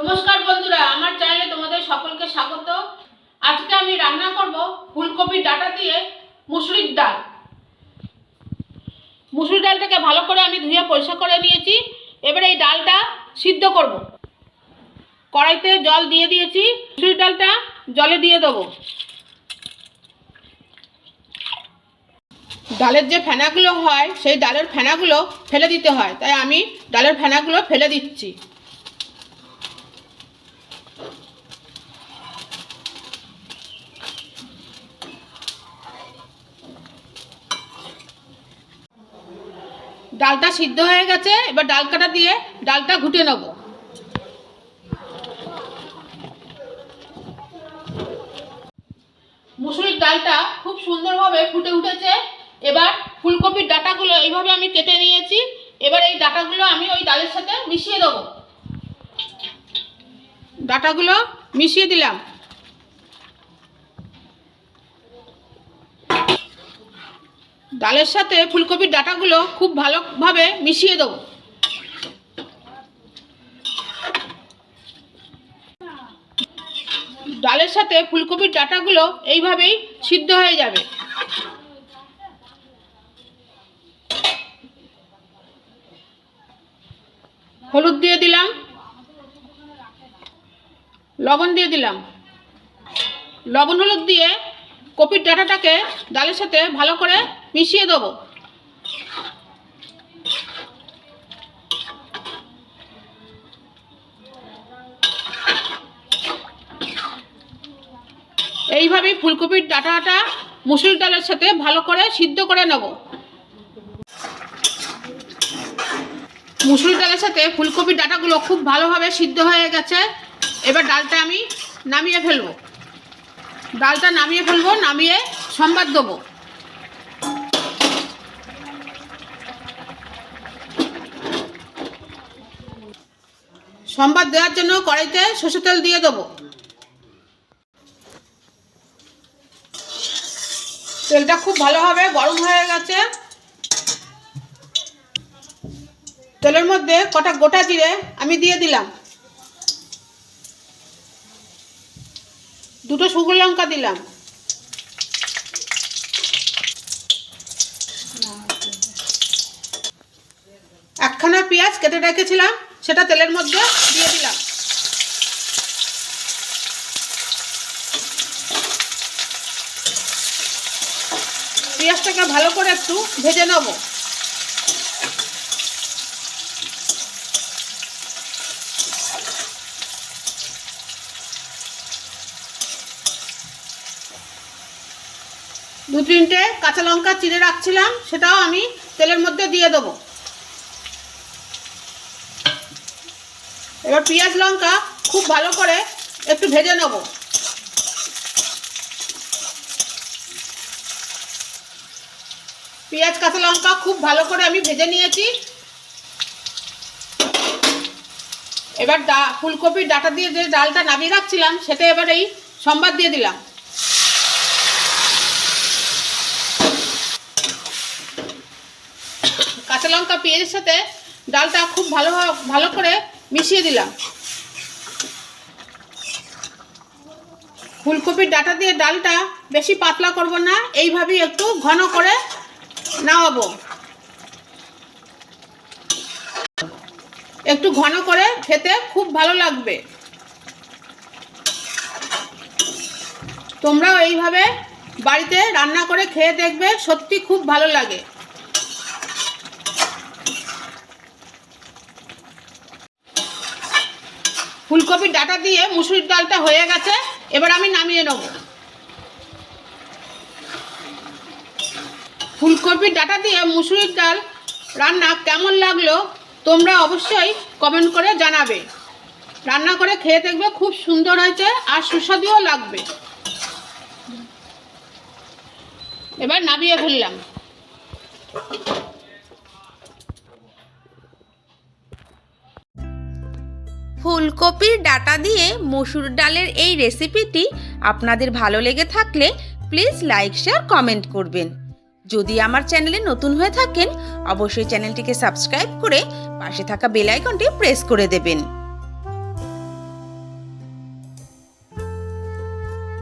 নমস্কার বন্ধুরা, আমার চ্যানেলে তোমাদের সকলকে স্বাগত। আজকে আমি রান্না করব ফুলকপির ডাটা দিয়ে মুসুরির ডাল। মুসুরির ডালটাকে ভালো করে আমি ধুয়ে পরিষ্কার করে নিয়েছি। এবারে এই ডালটা সিদ্ধ করব। কড়াইতে জল দিয়ে দিয়েছি। মুসুরির ডালটা জলে দিয়ে দেবো। ডালের যে ফেনাগুলো হয়, সেই ডালের ফেনাগুলো ফেলে দিতে হয়। তাই আমি ডালের ফেনাগুলো ফেলে দিচ্ছি। ডালটা সিদ্ধ হয়ে গেছে, এবার ডাল কাটা দিয়ে ডালটা ঘুটে নেব। মুসুরির ডালটা খুব সুন্দরভাবে ফুটে উঠেছে। এবার ফুলকপির ডাটাগুলো এইভাবে আমি কেটে নিয়েছি। এবার এই ডাটাগুলো আমি ওই ডালের সাথে মিশিয়ে দেবো। ডাটাগুলো মিশিয়ে দিলাম। ডালের সাথে ফুলকপির ডাটাগুলো খুব ভালোভাবে মিশিয়ে দেবো। ডালের সাথে ফুলকপির ডাটাগুলো এইভাবেই সিদ্ধ হয়ে যাবে। হলুদ দিয়ে দিলাম। লবণ দিয়ে দিলাম। লবণ হলুদ দিয়ে কপির ডাটাটাকে ডালের সাথে ভালো করে মিশিয়ে দেবো। এইভাবেই ফুলকপির ডাঁটাটা মুসুর ডালের সাথে ভালো করে সিদ্ধ করে নেব। মুসুর ডালের সাথে ফুলকপির ডাটাগুলো খুব ভালোভাবে সিদ্ধ হয়ে গেছে। এবার ডালটা আমি নামিয়ে ফেলব। ডালটা নামিয়ে ফেলব, নামিয়ে সম্বাদ দেবো। সম্বাদ দেওয়ার জন্য কড়াইতে সর্ষে তেল দিয়ে দেবো। তেলটা খুব ভালোভাবে গরম হয়ে গেছে। তেলের মধ্যে কটা গোটা জিরে আমি দিয়ে দিলাম। দুটো শুকনো লঙ্কা দিলাম। একখানা পেঁয়াজ কেটে রেখেছিলাম। সেটা তেলের মধ্যে দিয়ে দিলাম। পেঁয়াজটাকে ভালো করে একটু ভেজে নেব। দু তিনটে কাঁচা লঙ্কা চিড়ে রাখছিলাম, সেটাও আমি তেলের মধ্যে দিয়ে দেবো। এবার পেঁয়াজ লঙ্কা খুব ভালো করে একটু ভেজে নেব। পেঁয়াজ, কাঁচা লঙ্কা খুব ভালো করে আমি ভেজে নিয়েছি। এবার ডা, ফুলকপির ডাটা দিয়ে যে ডালটা নামিয়ে রাখছিলাম, সেটা এবার এই সম্বাদ দিয়ে দিলাম। কাঁচা লঙ্কা, পেঁয়াজের সাথে ডালটা খুব ভালো ভালো করে মিশিয়ে দিলাম। ফুলকপির ডাটা দিয়ে ডালটা বেশি পাতলা করব না, এইভাবেই একটু ঘন করে নামাবো। একটু ঘন করে খেতে খুব ভালো লাগবে। তোমরাও এইভাবে বাড়িতে রান্না করে খেয়ে দেখবে, সত্যি খুব ভালো লাগে। ফুলকপির ডাটা দিয়ে মুসুরির ডালটা হয়ে গেছে, এবার আমি নামিয়ে নেব। ফুলকপির ডাটা দিয়ে মুসুরির ডাল রান্না কেমন লাগল তোমরা অবশ্যই কমেন্ট করে জানাবে। রান্না করে খেয়ে দেখবে খুব সুন্দর হয়েছে আর সুস্বাদুও লাগবে। এবার নামিয়ে ফেললাম। ফুলকপির ডাটা দিয়ে মসুর ডালের এই রেসিপিটি আপনাদের ভালো লেগে থাকলে প্লিজ লাইক, শেয়ার, কমেন্ট করবেন। যদি আমার চ্যানেলে নতুন হয়ে থাকেন, অবশ্যই চ্যানেলটিকে সাবস্ক্রাইব করে পাশে থাকা বেল আইকনটি প্রেস করে দেবেন।